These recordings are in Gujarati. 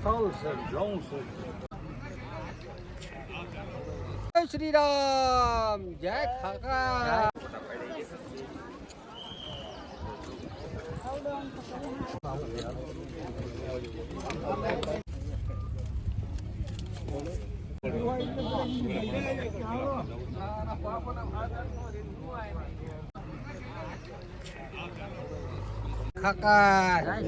તલ છે ઘઉં છે જય શ્રી રામ જય ખાકા ખાકા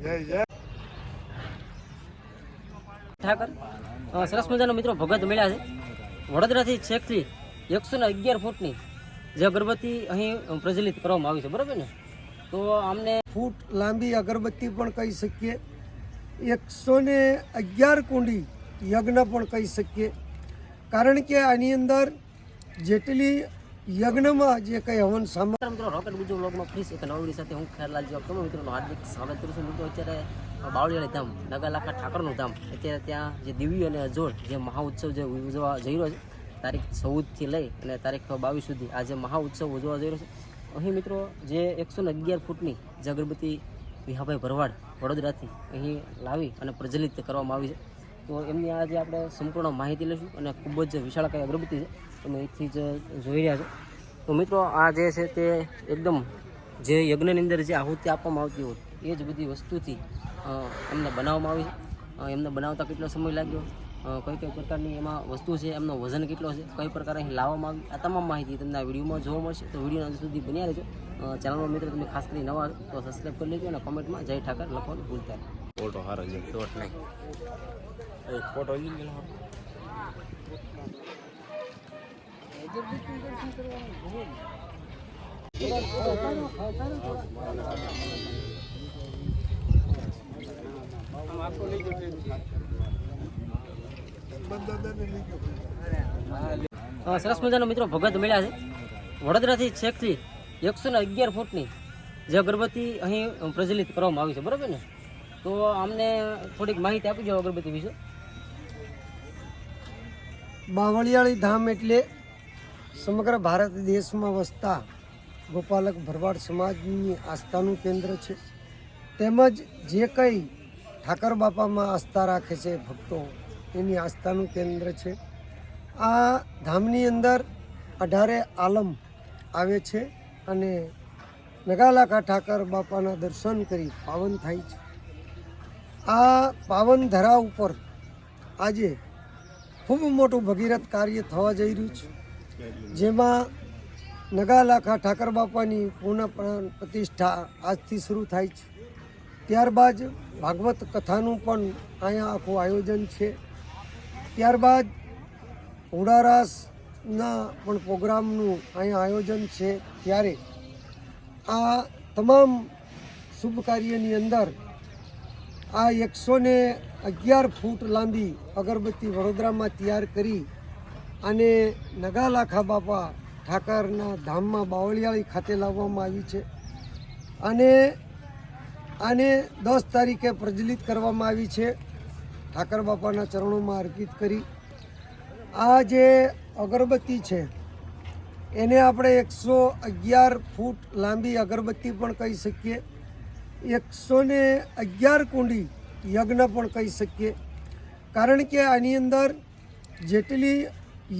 જય જય ઠાકર. સરસ મજાનો મિત્રો ભગત મળ્યા છે. વડોદરાથી છેકથી એકસો ને અગિયાર ફૂટની જે અગરબત્તી અહીં પ્રજ્વલિત કરવામાં આવી છે. બરાબર ને? તો આમને ફૂટ લાંબી અગરબત્તી પણ કહી શકીએ. એકસો ને અગિયાર કુંડી યજ્ઞ પણ કહી શકીએ. કારણ કે આની અંદર જેટલી યજ્ઞમાં જે કંઈ હવન સામગ્રી મિત્રો રોકેટ બીજો બ્લોગમાં ફ્રી એક નવડી સાથે હું ખેરલાલ જેવા તમામ મિત્રોનું હાર્દિક સ્વાગત કરું છું. મિત્રો અત્યારે બાવળિયાળી ધામ, નગાલાખા ઠાકરનું ધામ. અત્યારે ત્યાં જે દિવ્ય અને અજોડ, જે મહાઉત્સવ જે ઉજવવા જઈ રહ્યો છે, તારીખ ચૌદથી લઈ અને તારીખ બાવીસ સુધી આ જે મહાઉત્સવ ઉજવવા જઈ રહ્યો છે, અહીં મિત્રો જે એકસો ને અગિયાર ફૂટની જે અગરબત્તી વિહાભાઈ ભરવાડ વડોદરાથી અહીં લાવી અને પ્રજ્વલિત કરવામાં આવી છે. તો એમની આજે આપણે સંપૂર્ણ માહિતી લઈશું અને ખૂબ જ વિશાળકાય અગરબત્તી છે, તમે અહીંથી જ જોઈ રહ્યા છો. તો મિત્રો આ જે છે તે એકદમ જે યજ્ઞની અંદર જે આહુતિ આપવામાં આવતી હોય, એ જ બધી વસ્તુથી એમને બનાવવામાં આવી. એમને બનાવતા કેટલો સમય લાગ્યો? કઈ કઈ પ્રકારની એમાં વસ્તુ છે? એમનો વજન કેટલો છે? કઈ પ્રકારે અહીં લાવવામાં આવી? આ તમામ માહિતી તમને આ વિડીયોમાં જોવા મળશે. તો વીડિયો અંત સુધી બન્યા રહેજો. ચેનલમાં મિત્રો તમે ખાસ કરી નવા તો સબસ્ક્રાઈબ કરી લેજો અને કોમેન્ટમાં જય ઠાકર લખવાનું ભૂલતા ફોટો હારો છે. ડોટ નહીં ફોટો લઈ સરસ મજાનો મિત્રો ભગત મળ્યા છે. વડોદરાથી છેકથી એકસો ને અગિયાર ફૂટની જે અગરબત્તી અહીં પ્રજ્વલિત કરવામાં આવી છે, બરાબર ને? તો અમને થોડીક માહિતી આપી દો અગરબત્તી વિશે. બાવળિયાળી ધામ એટલે સમગ્ર ભારત દેશમાં વસતા ગોપાલક ભરવાડ સમાજની આસ્થાનું કેન્દ્ર છે. તેમજ જે કંઈ ઠાકર બાપામાં આસ્થા રાખે છે ભક્તો. એની આસ્થાનું કેન્દ્ર છે. આ ધામની અંદર અઢારે આલમ આવે છે અને નગાલાખા ઠાકર બાપાના દર્શન કરી પાવન થાય છે. આ પાવન ધરા ઉપર આજે ખૂબ મોટું ભગીરથ કાર્ય થવા જઈ રહ્યું છે. જેમાં નગાલાખા ઠાકર બાપાની પુનઃ પ્રતિષ્ઠા આજથી શરૂ થાય છે. ત્યારબાદ ભાગવત કથાનું પણ અહીંયા આખું આયોજન છે. ત્યારબાદ ઉડારાસના પણ પ્રોગ્રામનું અહીંયા આયોજન છે. ત્યારે આ તમામ શુભ કાર્યની અંદર આ એકસો ને અગિયાર ફૂટ લાંબી અગરબત્તી વડોદરામાં તૈયાર કરી અને નગાલાખા બાપા ઠાકરના ધામમાં બાવળિયાળી ખાતે લાવવામાં આવી છે. અને આને દસ તારીખે પ્રજ્વલિત કરવામાં આવી છે. ઠાકર બાપાના ચરણોમાં અર્પિત કરી. આ જે અગરબત્તી છે, એને આપણે એકસો અગિયાર ફૂટ લાંબી અગરબત્તી પણ કહી શકીએ. એકસો ને અગિયાર કુંડી યજ્ઞ પણ કહી શકીએ. કારણ કે આની અંદર જેટલી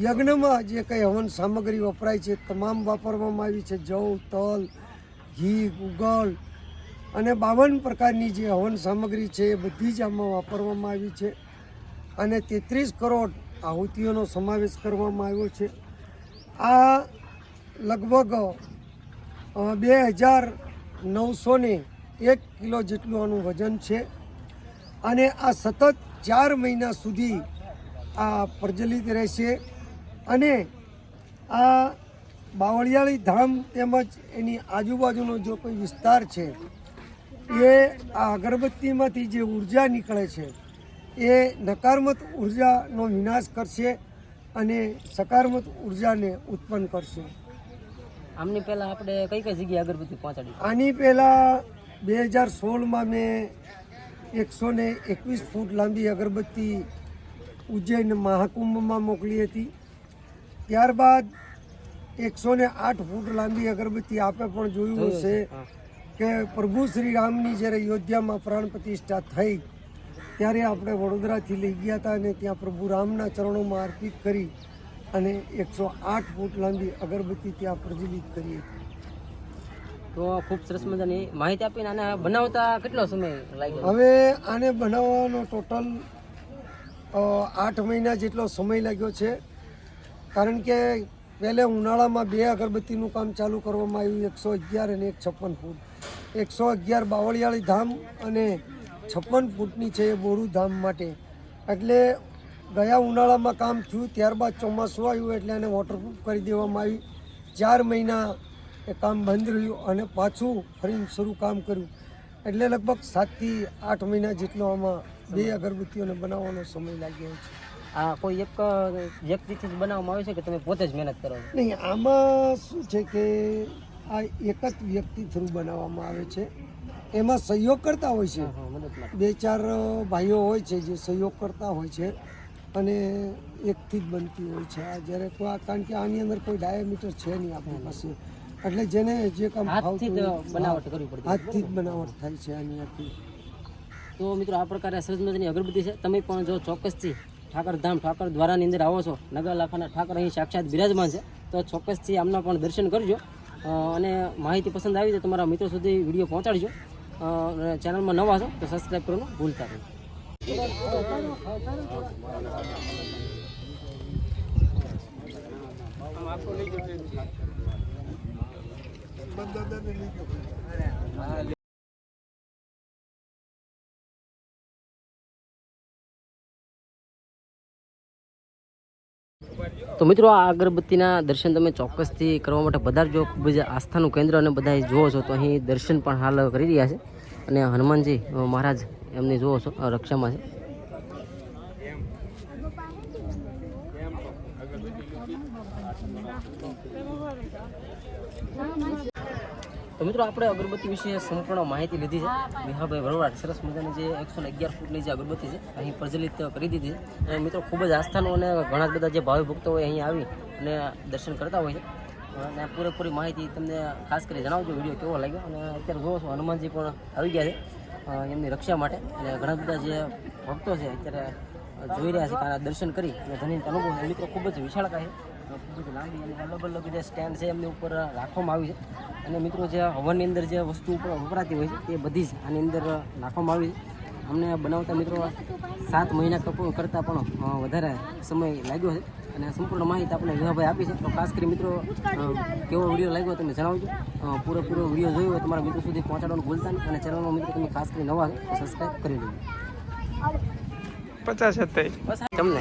યજ્ઞમાં જે કંઈ હવન સામગ્રી વપરાય છે તમામ વાપરવામાં આવી છે. જવ, તલ, ઘી ગુગળ અને બાવન પ્રકારની જે હવન સામગ્રી છે એ બધી જ આમાં વાપરવામાં આવી છે. અને તેત્રીસ કરોડ આહુતિઓનો સમાવેશ કરવામાં આવ્યો છે. આ લગભગ બે હજાર નવસો ને એક કિલો જેટલું આનું વજન છે. અને આ સતત ચાર મહિના સુધી આ પ્રજલિત રહેશે. અને આ બાવળિયાળી ધામ તેમજ એની આજુબાજુનો જો કોઈ વિસ્તાર છે એ આ અગરબત્તીમાંથી જે ઊર્જા નીકળે છે એ નકારાત્મક ઉર્જાનો વિનાશ કરશે અને સકારાત્મક ઉર્જાને ઉત્પન્ન કરશે. આમની પહેલાં આપણે કઈ કઈ જગ્યાએ અગરબત્તી પહોંચાડી? આની પહેલાં બે હજાર સોળમાં મેં એકસો ને એકવીસ ફૂટ લાંબી અગરબત્તી ઉજ્જૈન મહાકુંભમાં મોકલી હતી. ત્યારબાદ એકસો ને આઠ ફૂટ લાંબી અગરબત્તી આપે પણ જોયું હશે. કે પ્રભુ શ્રી રામની જ્યારે અયોધ્યામાં પ્રાણ પ્રતિષ્ઠા થઈ ત્યારે આપણે વડોદરાથી લઈ ગયા હતા અને ત્યાં પ્રભુ રામના ચરણોમાં અર્પિત કરી અને એકસો આઠ ફૂટ લાંબી અગરબત્તી ત્યાં પ્રજ્વલિત કરી તો ખૂબ સરસ મજાની માહિતી આપીને આને બનાવતા કેટલો સમય લાગ્યો? હવે આને બનાવવાનો ટોટલ આઠ મહિના જેટલો સમય લાગ્યો છે. કારણ કે પહેલે ઉનાળામાં બે અગરબત્તીનું કામ ચાલુ કરવામાં આવ્યું એકસો અગિયાર અને એક છપ્પન ફૂટ. એકસો અગિયાર બાવળિયાળી ધામ અને છપ્પન ફૂટની છે એ બોરું ધામ માટે. એટલે ગયા ઉનાળામાં કામ થયું ત્યારબાદ ચોમાસું આવ્યું એટલે એને વોટરપ્રૂફ કરી દેવામાં આવી. ચાર મહિના એ કામ બંધ રહ્યું અને પાછું ફરીને શરૂ કામ કર્યું. એટલે લગભગ સાતથી આઠ મહિના જેટલો આમાં બે અગરબત્તીઓને બનાવવાનો સમય લાગ્યો છે. આ કોઈ એક વ્યક્તિથી જ બનાવવામાં આવે છે કે તમે પોતે જ મહેનત કરો નહીં આમાં શું છે કે આ એક જ વ્યક્તિ થ્રુ બનાવવામાં આવે છે. એમાં સહયોગ કરતા હોય છે. બે ચાર ભાઈઓ હોય છે જે સહયોગ કરતા હોય છે અને એકથી જ બનતી હોય છે. આ જ્યારે કારણ કે આની અંદર કોઈ ડાયામીટર છે નહીં આપણી પાસે. એટલે જેને જે કામ હાથથી બનાવટ કરવી પડતી હાથથી જ બનાવટ થાય છે આની આખી. તો મિત્રો આ પ્રકારે સરસ અગરબત્તી છે. તમે પણ જો ચોક્કસથી ઠાકરધામ ઠાકર દ્વારાની અંદર આવો છો. નગર લાખાના ઠાકર અહીં સાક્ષાત બિરાજમાન છે. તો ચોક્કસથી આમના પણ દર્શન કરજો. અને માહિતી પસંદ આવી તો તમારા મિત્રો સુધી વીડિયો પહોંચાડજો. ચેનલમાં નવા છો તો સબસ્ક્રાઈબ કરવાનું ભૂલતા નહીં. તો મિત્રો આ અગરબત્તીના દર્શન તમે ચોક્કસથી કરવા માટે પધારજો. ખૂબ જ આસ્થાનું કેન્દ્ર અને બધા જુઓ છો તો અહીં દર્શન પણ હાલ કરી રહ્યા છે. અને હનુમાનજી મહારાજ એમને જુઓ છો રક્ષામાં છે. તો મિત્રો આપણે અગરબત્તી વિશે સંપૂર્ણ માહિતી લીધી છે. વિહાભાઈ વરવાડ સરસ મજાની જે એકસો અગિયાર ફૂટની જે અગરબત્તી છે, અહીં પ્રજ્વલિત કરી દીધી છે. અને મિત્રો ખૂબ જ આસ્થાનું અને ઘણા બધા જે ભાવિ ભક્તો હોય અહીં આવી અને દર્શન કરતા હોય છે. અને પૂરેપૂરી માહિતી તમને ખાસ કરી જણાવજો, વીડિયો કેવો લાગ્યો? અને અત્યારે જોવો છો, હનુમાનજી પણ આવી ગયા છે એમની રક્ષા માટે. અને ઘણા બધા જે ભક્તો છે અત્યારે જોઈ રહ્યા છે કારણ દર્શન કરી અને ધનિક અનુભવ મિત્રો ખૂબ જ વિશાળકાય છે. ખૂબ જ લાંબી અને અલગ અલગ જે સ્ટેન્ડ છે એમની ઉપર રાખવામાં આવી છે. અને મિત્રો જે હવનની અંદર જે વસ્તુ ઉપર વપરાતી હોય છે તે બધી જ આની અંદર નાખવામાં આવી છે અમને બનાવતા મિત્રો સાત મહિના કપ- કરતાં પણ વધારે સમય લાગ્યો છે અને સંપૂર્ણ માહિતી આપણે વિવાહભાઈ આપી છે તો ખાસ કરી મિત્રો કેવો વીડિયો લાગ્યો તમે જણાવજો પૂરેપૂરો વીડિયો જોયો હોય તમારા મિત્રો સુધી પહોંચાડવાનું ભૂલતા નહીં અને ચેનલમાં મિત્રો તમે ખાસ કરી નવા સબસ્ક્રાઈબ કરી લેજો પચાસ તમને